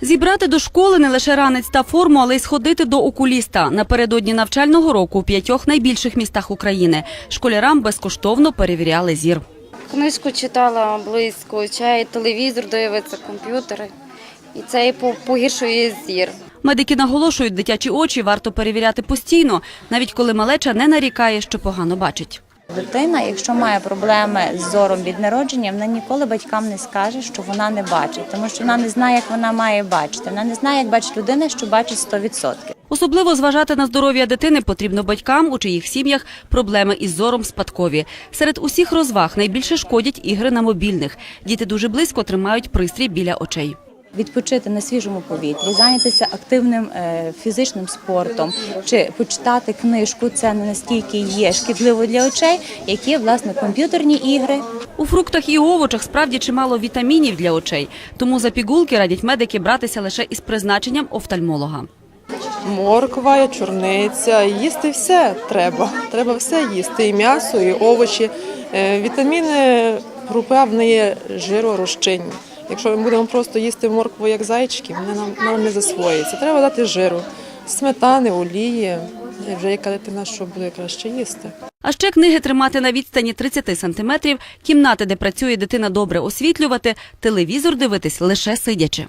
Зібрати до школи не лише ранець та форму, але й сходити до окуліста. Напередодні навчального року у п'ятьох найбільших містах України школярам безкоштовно перевіряли зір. Книжку читала близько, чай, телевізор дивиться, комп'ютери. І це і по- погіршує зір. Медики наголошують, дитячі очі варто перевіряти постійно, навіть коли малеча не нарікає, що погано бачить. Дитина, якщо має проблеми з зором від народження, вона ніколи батькам не скаже, що вона не бачить, тому що вона не знає, як вона має бачити. Вона не знає, як бачить людина, що бачить 100%. Особливо зважати на здоров'я дитини потрібно батькам, у чиїх сім'ях проблеми із зором спадкові. Серед усіх розваг найбільше шкодять ігри на мобільних. Діти дуже близько тримають пристрій біля очей. Відпочити на свіжому повітрі, зайнятися активним е, фізичним спортом чи почитати книжку, це не настільки є шкідливо для очей, як є власне комп'ютерні ігри. У фруктах і овочах справді чимало вітамінів для очей, тому за пігулки радять медики братися лише із призначенням офтальмолога. Морква, чорниця, їсти все треба. Треба все їсти. І м'ясо, і овочі. Е, Вітаміни групи А вони є жиророзчинні. Якщо ми будемо просто їсти моркву як зайчики, вона нам, нам не засвоїться. Треба дати жиру, сметани, олії. Вже яка дитина, що буде краще їсти. А ще книги тримати на відстані 30 сантиметрів, кімнати, де працює дитина, добре освітлювати, телевізор дивитись лише сидячи.